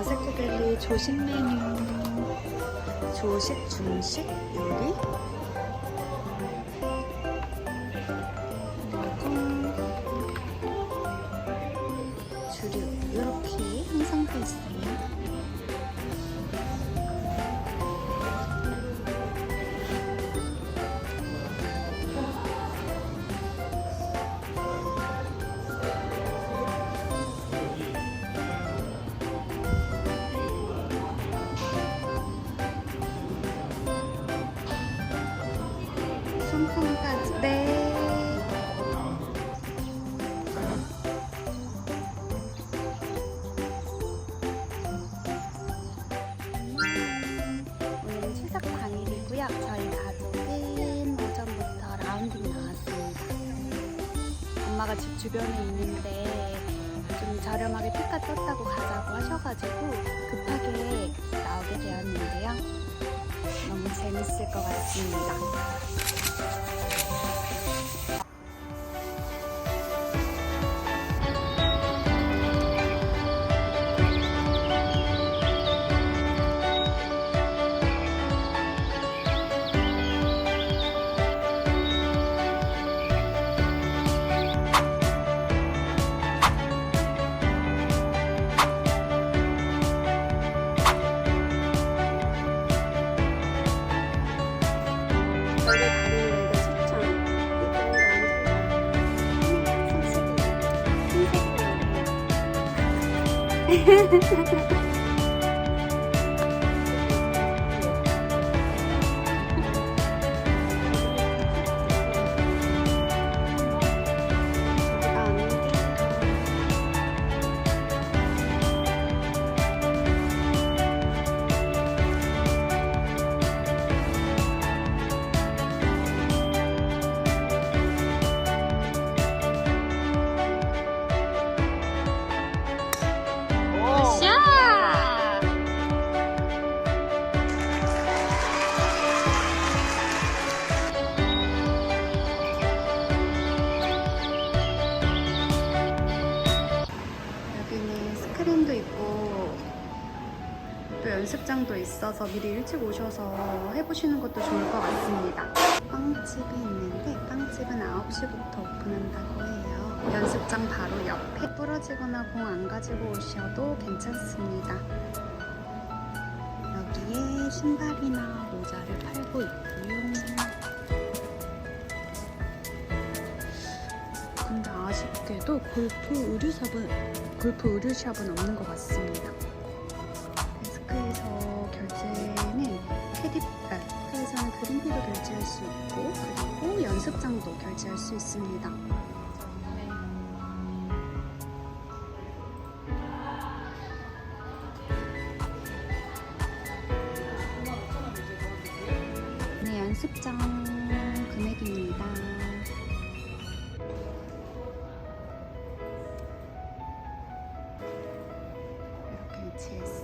가세코델리 조식 메뉴 조식 중식 요리 그리고 주류 이렇게 형성되어 있어요. 손풍까지 네. 오늘은 추석 당일이고요. 저희 가족은 오전부터 라운딩 나왔습니다. 엄마가 집 주변에 있는데 좀 저렴하게 피가 떴다고 가자고 하셔가지고 급하게 나오게 되었는데요. 너무 재밌을 것 같습니다. 嘿嘿嘿嘿嘿 또 연습장도 있어서 미리 일찍 오셔서 해보시는 것도 좋을 것 같습니다. 빵집이 있는데 빵집은 9시부터 오픈한다고 해요. 연습장 바로 옆에 부러지거나 공 안 가지고 오셔도 괜찮습니다. 여기에 신발이나 모자를 팔고 있고요. 근데 아쉽게도 골프 의류샵은 골프 의류샵은 없는 것 같습니다. 그린피도 결제할 수 있고 그리고 연습장도 결제할 수 있습니다. 네, 연습장 금액입니다. 이렇게 있어요.